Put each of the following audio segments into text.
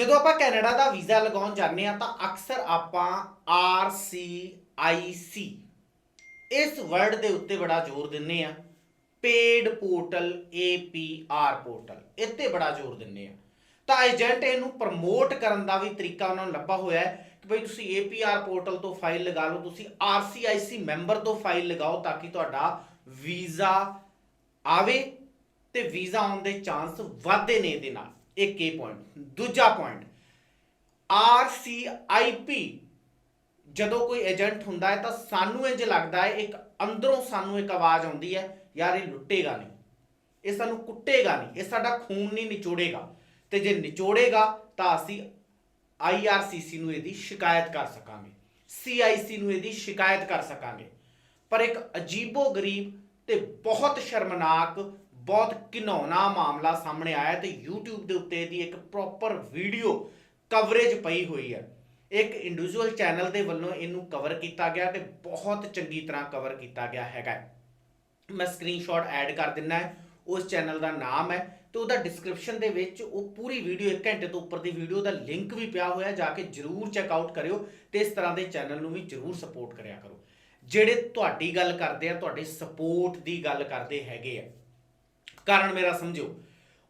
ਜਦੋਂ ਆਪਾਂ ਕੈਨੇਡਾ ਦਾ ਵੀਜ਼ਾ ਲਗਾਉਣ ਜਾਂਦੇ ਆ ਤਾਂ ਅਕਸਰ ਆਪਾਂ ਆਰ ਸੀ ਆਈ ਸੀ ਇਸ ਵਰਡ ਦੇ ਉੱਤੇ ਬੜਾ ਜ਼ੋਰ ਦਿੰਨੇ ਆ ਪੇਡ ਪੋਰਟਲ APR ਪੋਰਟਲ, ਇੱਥੇ ਬੜਾ ਜ਼ੋਰ ਦਿੰਨੇ ਆ ਤਾਂ ਏਜੰਟ ਇਹਨੂੰ ਪ੍ਰਮੋਟ ਕਰਨ ਦਾ ਵੀ ਤਰੀਕਾ ਉਹਨਾਂ ਨੂੰ ਲੱਭਾ ਹੋਇਆ ਹੈ ਕਿ ਭਈ ਤੁਸੀਂ APR ਪੋਰਟਲ ਤੋਂ ਫਾਈਲ ਲਗਾ ਲਓ, ਤੁਸੀਂ RCIC ਮੈਂਬਰ ਤੋਂ ਫਾਈਲ ਲਗਾਓ ਤਾਂ ਕਿ ਤੁਹਾਡਾ ਵੀਜ਼ਾ ਆਵੇ ਤੇ ਵੀਜ਼ਾ ਆਉਣ ਦੇ ਚਾਂਸ ਵਧਦੇ ਨੇ ਇਹਦੇ ਨਾਲ। ਇੱਕ ਇਹ ਪੁਆਇੰਟ ਦੂਜਾ ਪੁਆਇੰਟ RCIP ਜਦੋਂ ਕੋਈ ਏਜੰਟ ਹੁੰਦਾ ਹੈ ਤਾਂ ਸਾਨੂੰ ਇੰਜ ਲੱਗਦਾ ਹੈ ਇੱਕ ਅੰਦਰੋਂ ਸਾਨੂੰ ਇੱਕ ਆਵਾਜ਼ ਆਉਂਦੀ ਹੈ ਯਾਰ ਇਹ ਲੁੱਟੇਗਾ ਨਹੀਂ ਇਹ ਸਾਨੂੰ ਕੁੱਟੇਗਾ ਨਹੀਂ ਇਹ ਸਾਡਾ ਖੂਨ ਨਹੀਂ ਨਿਚੋੜੇਗਾ ਤੇ ਜੇ ਨਿਚੋੜੇਗਾ ਤਾਂ ਅਸੀਂ IRCC ਨੂੰ ਇਹਦੀ ਸ਼ਿਕਾਇਤ ਕਰ ਸਕਾਂਗੇ CIC ਨੂੰ ਇਹਦੀ ਸ਼ਿਕਾਇਤ ਕਰ ਸਕਾਂਗੇ ਪਰ ਇੱਕ ਅਜੀਬੋ ਗਰੀਬ ਤੇ ਬਹੁਤ ਸ਼ਰਮਨਾਕ ਬਹੁਤ ਘਿਨੌਣਾ ਮਾਮਲਾ ਸਾਹਮਣੇ ਆਇਆ ਤੇ YouTube ਦੇ ਉੱਤੇ ਇਹਦੀ ਇੱਕ ਪ੍ਰੋਪਰ ਵੀਡੀਓ ਕਵਰੇਜ ਪਈ ਹੋਈ ਹੈ। ਇੱਕ ਇੰਡੀਵਿਜੂਅਲ ਚੈਨਲ ਦੇ ਵੱਲੋਂ ਇਹਨੂੰ ਕਵਰ ਕੀਤਾ ਗਿਆ ਤੇ ਬਹੁਤ ਚੰਗੀ ਤਰ੍ਹਾਂ ਕਵਰ ਕੀਤਾ ਗਿਆ ਹੈਗਾ ਮੈਂ ਸਕਰੀਨਸ਼ਾਟ ਐਡ ਕਰ ਦਿੰਨਾ ਹੈ, ਉਸ ਚੈਨਲ ਦਾ ਨਾਮ ਹੈ ਤੇ ਉਹਦਾ ਡਿਸਕ੍ਰਿਪਸ਼ਨ ਦੇ ਵਿੱਚ ਉਹ ਪੂਰੀ ਵੀਡੀਓ 1 ਘੰਟੇ ਤੋਂ ਉੱਪਰ ਦੀ ਵੀਡੀਓ ਦਾ ਲਿੰਕ ਵੀ ਪਿਆ ਹੋਇਆ, ਜਾ ਕੇ ਜਰੂਰ ਚੈੱਕ ਆਊਟ ਕਰਿਓ ਤੇ ਇਸ ਤਰ੍ਹਾਂ ਦੇ ਚੈਨਲ ਨੂੰ ਵੀ ਜਰੂਰ ਸਪੋਰਟ ਕਰਿਆ ਕਰੋ। ਜਿਹੜੇ ਤੁਹਾਡੀ ਗੱਲ ਕਰਦੇ ਆ, ਤੁਹਾਡੇ ਸਪੋਰਟ ਦੀ ਗੱਲ ਕਰਦੇ ਹੈਗੇ ਆ। ਕਾਰਨ ਮੇਰਾ ਸਮਝੋ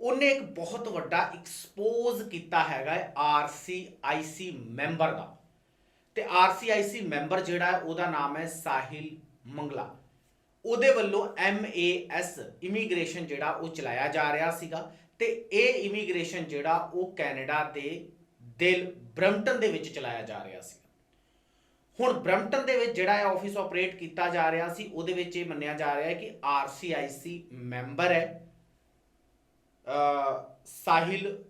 ਉਹਨੇ ਇੱਕ ਬਹੁਤ ਵੱਡਾ ਐਕਸਪੋਜ਼ ਕੀਤਾ ਹੈਗਾ ਹੈ RCIC ਮੈਂਬਰ ਦਾ। ਤੇ RCIC ਮੈਂਬਰ ਜਿਹੜਾ ਉਹਦਾ ਨਾਮ ਹੈ ਸਾਹਿਲ ਮੰਗਲਾ। ਉਹਦੇ ਵੱਲੋਂ MAS ਇਮੀਗ੍ਰੇਸ਼ਨ ਜਿਹੜਾ ਉਹ ਚਲਾਇਆ ਜਾ ਰਿਹਾ ਸੀਗਾ ਤੇ ਇਹ ਇਮੀਗ੍ਰੇਸ਼ਨ ਜਿਹੜਾ ਉਹ ਕੈਨੇਡਾ ਦੇ ਦਿਲ ਬ੍ਰੈਂਪਟਨ ਦੇ ਵਿੱਚ ਚਲਾਇਆ ਜਾ ਰਿਹਾ ਸੀ ਹੁਣ ਬ੍ਰੈਂਪਟਨ ਦੇ ਵਿੱਚ ਜਿਹੜਾ ਇਹ ਆਫਿਸ ਆਪਰੇਟ ਕੀਤਾ ਜਾ ਰਿਹਾ ਸੀ, ਉਹਦੇ ਵਿੱਚ ਇਹ ਮੰਨਿਆ ਜਾ ਰਿਹਾ ਹੈ ਕਿ RCIC ਮੈਂਬਰ ਹੈ ਸਾਹਿਲ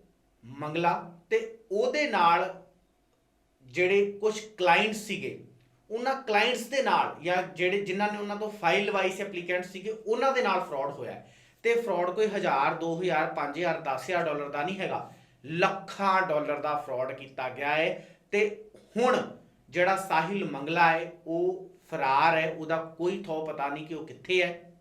ਮੰਗਲਾ ਤੇ ਉਹਦੇ ਨਾਲ ਜਿਹੜੇ ਕੁਝ ਕਲਾਇੰਟ ਸੀਗੇ, ਉਹਨਾਂ ਕਲਾਇੰਟਸ ਦੇ ਨਾਲ ਜਾਂ ਜਿਹੜੇ ਜਿਨ੍ਹਾਂ ਨੇ ਉਹਨਾਂ ਤੋਂ ਫਾਈਲ ਲਵਾਈ ਸੀ ਐਪਲੀਕੈਂਟ ਸੀਗੇ, ਉਹਨਾਂ ਦੇ ਨਾਲ ਫਰਾਡ ਹੋਇਆ ਹੈ। ਤੇ ਫਰਾਡ ਕੋਈ 1000 2000 5000 10000 ਡਾਲਰ ਦਾ ਨਹੀਂ ਹੈਗਾ, ਲੱਖਾਂ ਡਾਲਰ ਦਾ ਫਰਾਡ ਕੀਤਾ ਗਿਆ ਹੈ ਤੇ ਹੁਣ ਜਿਹੜਾ ਸਾਹਿਲ ਮੰਗਲਾ ਹੈ, ਉਹ ਫਰਾਰ ਹੈ, ਉਹਦਾ ਕੋਈ ਥੋ ਪਤਾ ਨਹੀਂ ਕਿ ਉਹ ਕਿੱਥੇ ਹੈ।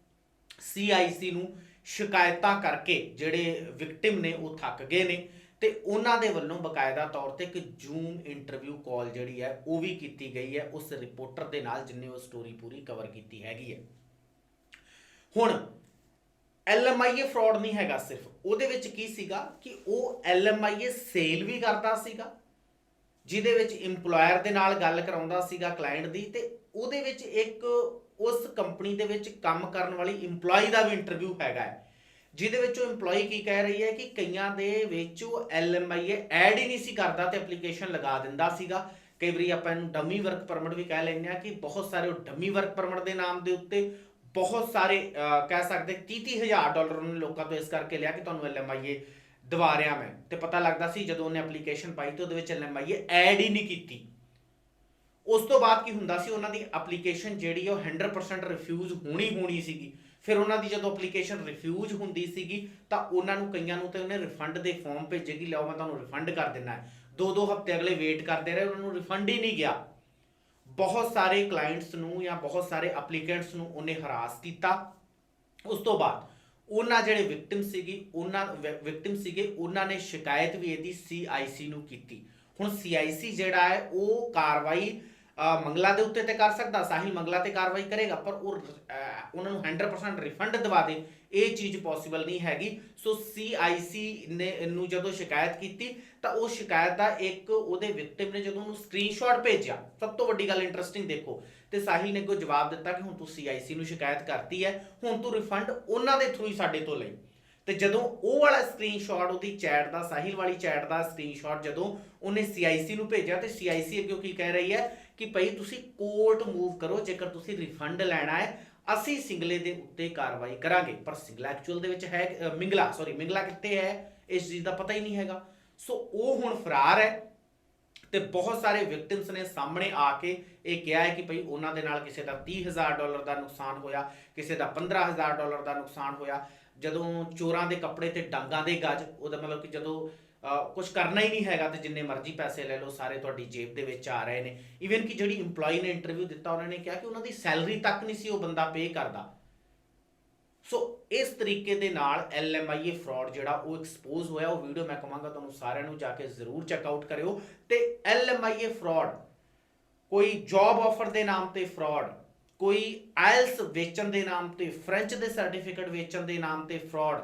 CIC ਨੂੰ ਸ਼ਿਕਾਇਤਾਂ ਕਰਕੇ ਜਿਹੜੇ ਵਿਕਟਿਮ ਨੇ, ਉਹ ਥੱਕ ਗਏ ਨੇ ਤੇ ਉਹਨਾਂ ਦੇ ਵੱਲੋਂ ਬਕਾਇਦਾ ਤੌਰ ਤੇ ਇੱਕ ਜ਼ੂਮ ਇੰਟਰਵਿਊ ਕਾਲ ਜਿਹੜੀ ਹੈ, ਉਹ ਵੀ ਕੀਤੀ ਗਈ ਹੈ। ਉਸ ਰਿਪੋਰਟਰ ਦੇ ਨਾਲ ਜਿਨੇ ਉਹ ਸਟੋਰੀ ਪੂਰੀ ਕਵਰ ਕੀਤੀ ਹੈਗੀ ਹੈ। ਹੁਣ LMIA ਫਰਾਡ ਨਹੀਂ ਹੈਗਾ ਸਿਰਫ। ਉਹਦੇ ਵਿੱਚ ਕੀ ਸੀਗਾ ਕਿ ਉਹ LMIA ਸੇਲ ਵੀ ਕਰਦਾ ਸੀਗਾ। ਜਿਹਦੇ ਵਿੱਚ EMPLOYER ਦੇ ਨਾਲ ਗੱਲ ਕਰਾਉਂਦਾ ਸੀਗਾ ਕਲਾਇੰਟ ਦੀ ਤੇ ਉਹਦੇ ਵਿੱਚ ਇੱਕ ਉਸ ਕੰਪਨੀ ਦੇ ਵਿੱਚ ਕੰਮ ਕਰਨ ਵਾਲੀ EMPLOYE ਦਾ ਵੀ ਇੰਟਰਵਿਊ ਹੈਗਾ ਹੈ। ਜਿਹਦੇ ਵਿੱਚ ਉਹ EMPLOYE ਕੀ ਕਹਿ ਰਹੀ ਹੈ ਕਿ ਕਈਆਂ ਦੇ ਵਿੱਚ ਉਹ LMIA ਐਡ ਹੀ ਨਹੀਂ ਸੀ ਕਰਦਾ ਤੇ ਐਪਲੀਕੇਸ਼ਨ ਲਗਾ ਦਿੰਦਾ ਸੀਗਾ। ਕਈ ਵਾਰੀ ਆਪਾਂ ਇਹਨੂੰ ਡਮੀ ਵਰਕ ਪਰਮਿਟ ਵੀ ਕਹਿ ਲੈਂਦੇ ਆ ਕਿ ਬਹੁਤ ਸਾਰੇ ਉਹ ਡਮੀ ਵਰਕ ਪਰਮਿਟ ਦੇ ਨਾਮ ਦੇ ਉੱਤੇ ਬਹੁਤ ਸਾਰੇ ਕਹਿ ਸਕਦੇ 30 ਹਜ਼ਾਰ ਡਾਲਰ ਉਹਨੇ ਲੋਕਾਂ ਤੋਂ ਇਸ ਕਰਕੇ ਲਿਆ ਕਿ ਤੁਹਾਨੂੰ LMIA ਦਵਾ ਰਿਹਾ ਮੈਂ। ਤੇ ਪਤਾ ਲੱਗਦਾ ਸੀ ਜਦੋਂ ਉਹਨੇ ਐਪਲੀਕੇਸ਼ਨ ਪਾਈ ਤੇ ਉਹਦੇ ਵਿੱਚ LMIA ਐਡ ਹੀ ਨਹੀਂ ਕੀਤੀ। ਉਸ ਤੋਂ ਬਾਅਦ ਕੀ ਹੁੰਦਾ ਸੀ, ਉਹਨਾਂ ਦੀ ਐਪਲੀਕੇਸ਼ਨ ਜਿਹੜੀ ਉਹ 100% ਰਿਫਿਊਜ਼ ਹੋਣੀ ਹੋਣੀ ਸੀਗੀ। ਫਿਰ ਉਹਨਾਂ ਦੀ ਜਦੋਂ ਐਪਲੀਕੇਸ਼ਨ ਰਿਫਿਊਜ਼ ਹੁੰਦੀ ਸੀਗੀ, ਤਾਂ ਉਹਨਾਂ ਨੂੰ ਕਈਆਂ ਨੂੰ ਤੇ ਉਹਨੇ ਰਿਫੰਡ ਦੇ ਫਾਰਮ ਭੇਜੇਗੀ ਕਿ ਲਿਆਓ ਮੈਂ ਤੁਹਾਨੂੰ ਰਿਫੰਡ ਕਰ ਦਿੰਨਾ ਹੈ। ਦੋ ਦੋ ਹਫ਼ਤੇ ਅਗਲੇ ਵੇਟ ਕਰਦੇ ਰਹੇ, ਉਹਨਾਂ ਨੂੰ ਰਿਫੰਡ ਹੀ ਨਹੀਂ ਗਿਆ। ਬਹੁਤ ਸਾਰੇ ਕਲਾਇੰਟਸ ਨੂੰ ਜਾਂ ਬਹੁਤ ਸਾਰੇ ਐਪਲੀਕੈਂਟਸ ਨੂੰ ਉਹਨੇ ਹਰਾਸ ਕੀਤਾ। ਉਸ ਤੋਂ ਬਾਅਦ ਉਹਨਾਂ ਜਿਹੜੇ ਵਿਕਟਿਮ ਸੀਗੀ, ਉਹਨਾਂ ਵਿਕਟਿਮ ਸੀਗੇ, ਉਹਨਾਂ ਨੇ ਸ਼ਿਕਾਇਤ ਵੀ ਇਹਦੀ CIC ਨੂੰ ਕੀਤੀ। ਹੁਣ CIC ਜਿਹੜਾ ਹੈ, ਉਹ ਕਾਰਵਾਈ ਮੰਗਲਾ ਦੇ ਉੱਤੇ ਤੇ ਕਰ ਸਕਦਾ, ਸਾਹਿਲ ਮੰਗਲਾ ਤੇ ਕਾਰਵਾਈ ਕਰੇਗਾ, ਪਰ ਉਹ ਉਹਨਾਂ ਨੂੰ 100% ਰਿਫੰਡ ਦਵਾ ਦੇ। ਇਹ ਚੀਜ਼ ਪੋਸੀਬਲ ਨਹੀਂ ਹੈਗੀ। ਸੋ CIC ਨੇ ਨੂੰ ਜਦੋਂ ਸ਼ਿਕਾਇਤ ਕੀਤੀ, ਤਾਂ ਉਹ ਸ਼ਿਕਾਇਤ ਦਾ ਇੱਕ ਉਹਦੇ ਵਿਕਟਿਮ ਨੇ ਜਦੋਂ ਉਹਨੂੰ ਸਕਰੀਨਸ਼ਾਟ ਭੇਜਿਆ, ਸਭ ਤੋਂ ਵੱਡੀ ਗੱਲ ਇੰਟਰਸਟਿੰਗ ਦੇਖੋ। ਤੇ ਸਾਹਿਲ ਨੇ ਕੋਈ ਜਵਾਬ ਦਿੱਤਾ ਕਿ ਹੁਣ ਤੂੰ CIC ਨੂੰ ਸ਼ਿਕਾਇਤ ਕਰਤੀ ਹੈ, ਹੁਣ ਤੂੰ ਰਿਫੰਡ ਉਹਨਾਂ ਦੇ ਥਰੂ ਹੀ ਸਾਡੇ ਤੋਂ ਲਈ। ਤੇ ਜਦੋਂ ਉਹ ਵਾਲਾ ਸਕਰੀਨਸ਼ਾਟ ਉਹਦੀ ਚੈਟ ਦਾ, ਸਾਹਿਲ ਵਾਲੀ ਚੈਟ ਦਾ ਸਕਰੀਨਸ਼ਾਟ ਜਦੋਂ ਉਹਨੇ CIC ਨੂੰ ਭੇਜਿਆ, ਤੇ CIC ਅੱਗੇ ਕੀ ਕਹਿ ਰਹੀ ਹੈ ਕਿ ਭਈ ਤੁਸੀਂ ਕੋਰਟ ਮੂਵ ਕਰੋ, ਜੇਕਰ ਤੁਸੀਂ ਰਿਫੰਡ ਲੈਣਾ ਹੈ, ਅਸੀਂ ਸਿੰਗਲੇ ਦੇ ਉੱਤੇ ਕਾਰਵਾਈ ਕਰਾਂਗੇ। ਪਰ ਸਿੰਗਲਾ ਐਕਚੁਅਲ ਦੇ ਵਿੱਚ ਹੈ ਮਿੰਗਲਾ ਸੌਰੀ ਮਿੰਗਲਾ ਕਿੱਥੇ ਹੈ, ਇਸ ਚੀਜ਼ ਦਾ ਪਤਾ ਹੀ ਨਹੀਂ ਹੈਗਾ। ਸੋ ਉਹ ਹੁਣ ਫਰਾਰ ਹੈ ਤੇ ਬਹੁਤ ਸਾਰੇ ਵਿਕਟਿਮਸ ਨੇ ਸਾਹਮਣੇ ਆ ਕੇ ਇਹ ਕਿਹਾ ਹੈ ਕਿ ਭਈ ਉਹਨਾਂ ਦੇ ਨਾਲ ਕਿਸੇ ਦਾ 30000 ਡਾਲਰ ਦਾ ਨੁਕਸਾਨ ਹੋਇਆ, ਕਿਸੇ ਦਾ 15000 ਡਾਲਰ ਦਾ ਨੁਕਸਾਨ ਹੋਇਆ। ਜਦੋਂ ਚੋਰਾਂ ਦੇ ਕੱਪੜੇ ਤੇ ਡਾਂਗਾਂ ਦੇ ਗੱਜ, ਉਹਦਾ ਮਤਲਬ ਕਿ ਜਦੋਂ ਕੁਝ ਕਰਨਾ ਹੀ ਨਹੀਂ ਹੈਗਾ ਤੇ ਜਿੰਨੇ ਮਰਜ਼ੀ ਪੈਸੇ ਲੈ ਲਓ, ਸਾਰੇ ਤੁਹਾਡੀ ਜੇਬ ਦੇ ਵਿੱਚ ਆ ਰਹੇ ਨੇ। ਇਵਨ ਕਿ ਜਿਹੜੀ EMPLOYE ਨੇ ਇੰਟਰਵਿਊ ਦਿੱਤਾ, ਉਹਨਾਂ ਨੇ ਕਿਹਾ ਕਿ ਉਹਨਾਂ ਦੀ ਸੈਲਰੀ ਤੱਕ ਨਹੀਂ ਸੀ ਉਹ ਬੰਦਾ ਪੇ ਕਰਦਾ। ਸੋ ਇਸ ਤਰੀਕੇ ਦੇ ਨਾਲ LMIA ਫਰਾਡ ਜਿਹੜਾ, ਉਹ ਐਕਸਪੋਜ਼ ਹੋਇਆ, ਉਹ ਵੀਡੀਓ ਮੈਂ ਕਹਾਂਗਾ ਤੁਹਾਨੂੰ ਸਾਰਿਆਂ ਨੂੰ ਜਾ ਕੇ ਜ਼ਰੂਰ ਚੈੱਕ ਆਊਟ ਕਰਿਓ। ਤੇ LMIA ਫਰਾਡ ਕੋਈ ਜੌਬ ਆਫਰ ਦੇ ਨਾਮ ਤੇ ਫਰਾਡ ਕੋਈ ਆਇਲਸ ਵੇਚਣ ਦੇ ਨਾਮ ਤੇ ਫ੍ਰੈਂਚ ਦੇ ਸਰਟੀਫਿਕੇਟ ਵੇਚਣ ਦੇ ਨਾਮ ਤੇ ਫਰਾਡ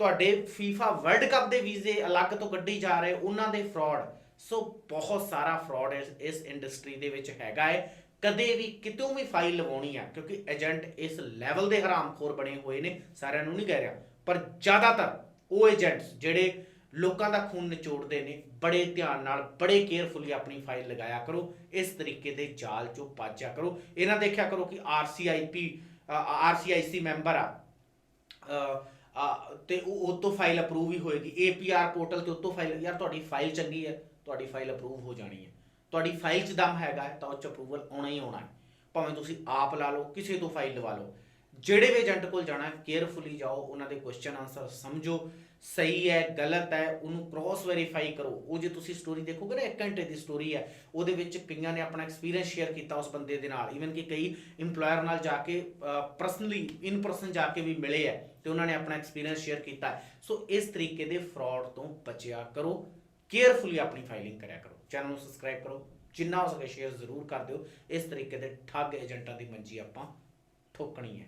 ਤੁਹਾਡੇ FIFA ਵਰਲਡ ਕੱਪ ਦੇ ਵੀਜ਼ੇ ਅਲੱਗ ਤੋਂ ਕੱਢੀ ਜਾ ਰਹੇ, ਉਹਨਾਂ ਦੇ ਫਰਾਡ ਸੋ ਬਹੁਤ ਸਾਰਾ ਫਰਾਡ ਇਸ ਇਸ ਇੰਡਸਟਰੀ ਦੇ ਵਿੱਚ ਹੈਗਾ ਹੈ। ਕਦੇ ਵੀ ਕਿਤੋਂ ਵੀ ਫਾਈਲ ਲਵਾਉਣੀ ਆ, ਕਿਉਂਕਿ ਏਜੰਟ ਇਸ ਲੈਵਲ ਦੇ ਹਰਾਮਖੋਰ ਬਣੇ ਹੋਏ ਨੇ, ਸਾਰਿਆਂ ਨੂੰ ਨਹੀਂ ਕਹਿ ਰਿਹਾ। ਪਰ ਜ਼ਿਆਦਾਤਰ ਉਹ ਏਜੰਟਸ ਜਿਹੜੇ ਲੋਕਾਂ ਦਾ ਖੂਨ ਨਿਚੋੜਦੇ ਨੇ ਬੜੇ ਧਿਆਨ ਨਾਲ ਬੜੇ ਕੇਅਰਫੁਲੀ ਆਪਣੀ ਫਾਈਲ ਲਗਾਇਆ ਕਰੋ ਇਸ ਤਰੀਕੇ ਦੇ ਜਾਲ ਚੋਂ ਪਾਜਿਆ ਕਰੋ। ਇਹਨਾਂ ਦੇਖਿਆ ਕਰੋ ਕਿ ਆਰਸੀਆਈਪੀ ਆਰਸੀਆਈਸੀ ਮੈਂਬਰ ਆ। ਅ, ਅ, ਤੇ ਉਹ ਉਹ ਤੋਂ ਫਾਈਲ ਅਪਰੂਵ ਹੀ ਹੋਏਗੀ ਏਪੀਆਰ ਪੋਰਟਲ ਤੇ ਉਤੋਂ ਫਾਈਲ ਯਾਰ ਤੁਹਾਡੀ ਫਾਈਲ ਚੰਗੀ ਹੈ ਤੁਹਾਡੀ ਫਾਈਲ ਅਪਰੂਵ ਹੋ ਜਾਣੀ ਹੈ। ਤੁਹਾਡੀ ਫਾਈਲ 'ਚ ਦਮ ਹੈਗਾ ਹੈ ਤਾਂ ਉਹ 'ਚ ਅਪਰੂਵਲ ਆਉਣਾ ਹੀ ਆਉਣਾ ਹੈ। ਭਾਵੇਂ ਤੁਸੀਂ ਆਪ ਲਾ ਲਓ ਕਿਸੇ ਤੋਂ ਫਾਈਲ ਲਵਾ ਲਓ। ਜਿਹੜੇ ਵੀ ਏਜੰਟ ਕੋਲ ਜਾਣਾ ਕੇਅਰਫੁਲੀ ਜਾਓ ਉਹਨਾਂ ਦੇ ਕੁਐਸਚਨ ਆਨਸਰ ਸਮਝੋ। ਸਹੀ ਹੈ, ਗਲਤ ਹੈ, ਉਹਨੂੰ ਕ੍ਰੋਸ ਵੈਰੀਫਾਈ ਕਰੋ। ਉਹ ਜੇ ਤੁਸੀਂ ਸਟੋਰੀ ਦੇਖੋਗੇ ਨਾ 1 ਘੰਟੇ ਦੀ ਸਟੋਰੀ ਹੈ, ਉਹਦੇ ਵਿੱਚ ਕਈਆਂ ਨੇ ਆਪਣਾ ਐਕਸਪੀਰੀਅੰਸ ਸ਼ੇਅਰ ਕੀਤਾ ਉਸ ਬੰਦੇ ਦੇ ਨਾਲ। ਇਵਨ ਕਿ ਕਈ EMPLOYER ਨਾਲ ਜਾ ਕੇ ਪਰਸਨਲੀ ਇਨ ਪਰਸਨ ਜਾ ਕੇ ਵੀ ਮਿਲੇ ਹੈ ਤੇ ਉਹਨਾਂ ਨੇ ਆਪਣਾ ਐਕਸਪੀਰੀਅੰਸ ਸ਼ੇਅਰ ਕੀਤਾ ਸੋ ਇਸ ਤਰੀਕੇ ਦੇ ਫਰਾਡ ਤੋਂ ਬਚਿਆ ਕਰੋ। ਕੇਅਰਫੁਲੀ ਆਪਣੀ ਫਾਈਲਿੰਗ ਕਰਿਆ ਕਰੋ। ਚੈਨਲ ਨੂੰ ਸਬਸਕ੍ਰਾਈਬ ਕਰੋ। ਜਿੰਨਾ ਹੋ ਸਕੇ ਸ਼ੇਅਰ ਜ਼ਰੂਰ ਕਰ ਦਿਓ। ਇਸ ਤਰੀਕੇ ਦੇ ਠੱਗ ਏਜੰਟਾਂ ਦੀ ਮੰਜੀ ਆਪਾਂ ਠੋਕਣੀ ਹੈ।